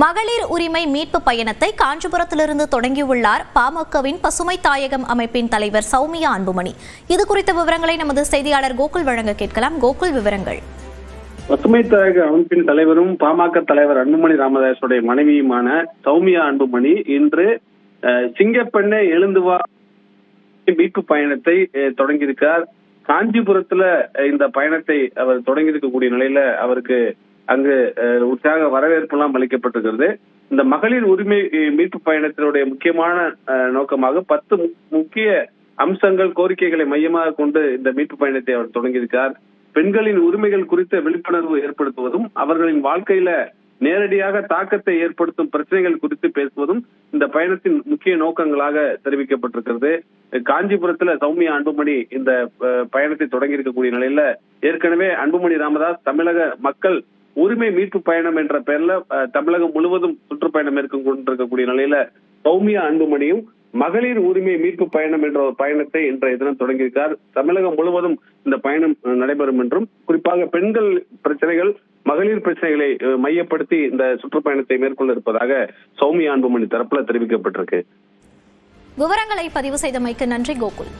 மகளிர் உரிமை மீட்பு பயணத்தை காஞ்சிபுரத்திலிருந்து தொடங்கியுள்ளார் பாமகவின் பசுமை தாயகம் அமைப்பின் தலைவர் சௌமியா அன்புமணி. இது குறித்த விவரங்களை நமது செய்தியாளர் கோகுல் வழங்க கேட்கலாம். கோகுல் விவரங்கள். பசுமை தாயக அமைப்பின் தலைவரும் பாமக தலைவர் அன்புமணி ராமதாசுடைய மனைவியுமான சௌமியா அன்புமணி இன்று சிங்கப்பெண்ணை எழுந்து வா மீட்பு பயணத்தை தொடங்கியிருக்கார் காஞ்சிபுரத்துல இந்த பயணத்தை அவர் தொடங்கி இருக்கக்கூடிய நிலையில அவருக்கு அங்கு உற்சாக வரவேற்பு எல்லாம் அளிக்கப்பட்டிருக்கிறது இந்த மகளிர் உரிமை மீட்பு பயணத்தினுடைய முக்கியமான நோக்கமாக பத்து மு- முக்கிய அம்சங்கள் கோரிக்கைகளை மையமாக கொண்டு இந்த மீட்பு பயணத்தை அவர் தொடங்கியிருக்கிறார். பெண்களின் உரிமைகள் குறித்த விழிப்புணர்வு ஏற்படுத்துவதும் அவர்களின் வாழ்க்கையில நேரடியாக தாக்கத்தை ஏற்படுத்தும் பிரச்சனைகள் குறித்து பேசுவதும் இந்த பயணத்தின் முக்கிய நோக்கங்களாக தெரிவிக்கப்பட்டிருக்கிறது. காஞ்சிபுரத்துல சௌமியா அன்புமணி இந்த அஹ், பயணத்தை தொடங்கி இருக்கக்கூடிய நிலையில ஏற்கனவே அன்புமணி ராமதாஸ் தமிழக மக்கள் உரிமை மீட்பு பயணம் என்ற பெயர்ல தமிழகம் முழுவதும் சுற்றுப்பயணம் மேற்கொண்டு கொண்டிருக்கக்கூடிய நிலையில சௌமியா அன்புமணியும் மகளிர் உரிமை மீட்பு பயணம் என்ற ஒரு பயணத்தை இன்றைய தினம் தொடங்கியிருக்கார் தமிழகம் முழுவதும் இந்த பயணம் நடைபெறும் என்றும் குறிப்பாக பெண்கள் பிரச்சனைகள் மகளிர் பிரச்சனைகளை மையப்படுத்தி இந்த சுற்றுப்பயணத்தை மேற்கொள்ள இருப்பதாக சௌமியா அன்புமணி தரப்புல தெரிவிக்கப்பட்டிருக்கு. விவரங்களை பதிவு செய்தமைக்கு நன்றி கோகுல்.